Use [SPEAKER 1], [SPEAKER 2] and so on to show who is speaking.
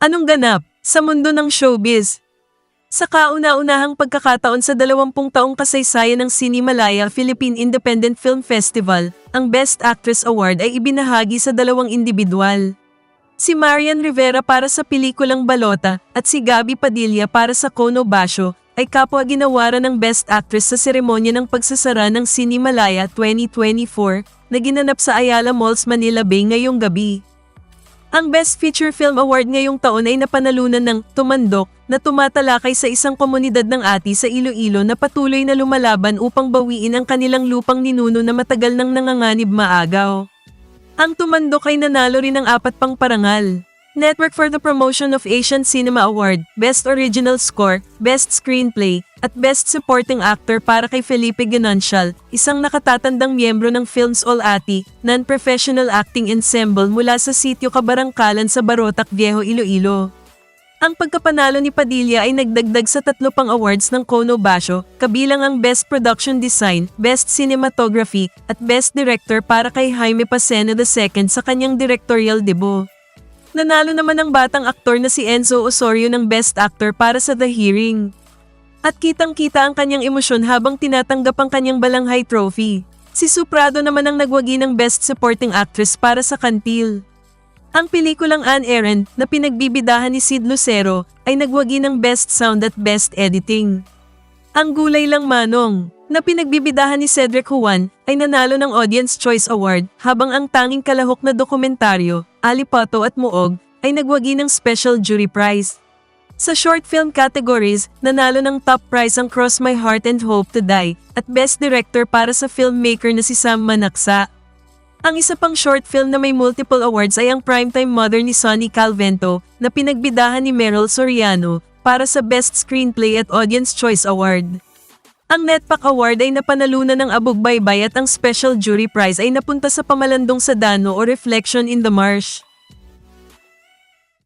[SPEAKER 1] Anong ganap sa mundo ng showbiz? Sa kauna-unahang pagkakataon sa 20 taong kasaysayan ng Cinemalaya Philippine Independent Film Festival, ang Best Actress Award ay ibinahagi sa dalawang individual. Si Marian Rivera para sa pelikulang Balota at si Gabi Padilla para sa Kono Basho ay kapwa ginawaran ng Best Actress sa seremonya ng pagsasara ng Cinemalaya 2024 na ginanap sa Ayala Malls Manila Bay ngayong gabi. Ang Best Feature Film Award ngayong taon ay napanalunan ng Tumandok na tumatalakay sa isang komunidad ng ati sa Iloilo na patuloy na lumalaban upang bawiin ang kanilang lupang ninuno na matagal nang nanganganib maagaw. Ang Tumandok ay nanalo rin ng apat pang parangal. Network for the Promotion of Asian Cinema Award, Best Original Score, Best Screenplay, at Best Supporting Actor para kay Felipe Ganancial, isang nakatatandang miyembro ng Films All Ati, non-professional acting ensemble mula sa sitio Kabarangkalan sa Barotac Viejo, Iloilo. Ang pagkapanalo ni Padilla ay nagdagdag sa tatlo pang awards ng Kono Basho, kabilang ang Best Production Design, Best Cinematography, at Best Director para kay Jaime Paceno II sa kanyang directorial debut. Nanalo naman ang batang aktor na si Enzo Osorio ng Best Actor para sa The Hearing. At kitang-kita ang kanyang emosyon habang tinatanggap ang kanyang Balanghay Trophy. Si Suprado naman ang nagwagi ng Best Supporting Actress para sa Kantil. Ang pelikulang Anne Aaron na pinagbibidahan ni Sid Lucero ay nagwagi ng Best Sound at Best Editing. Ang Gulay Lang Manong, na pinagbibidahan ni Cedric Juan, ay nanalo ng Audience Choice Award habang ang tanging kalahok na dokumentaryo, Alipato at Muog, ay nagwagi ng Special Jury Prize. Sa short film categories, nanalo ng top prize ang Cross My Heart and Hope to Die at Best Director para sa filmmaker na si Sam Manaksa. Ang isa pang short film na may multiple awards ay ang Primetime Mother ni Sonny Calvento na pinagbidahan ni Meryl Soriano para sa Best Screenplay at Audience Choice Award. Ang NETPAC Award ay napanalunan ng Abog Baybay at ang Special Jury Prize ay napunta sa Pamalandong sa Dano o Reflection in the Marsh.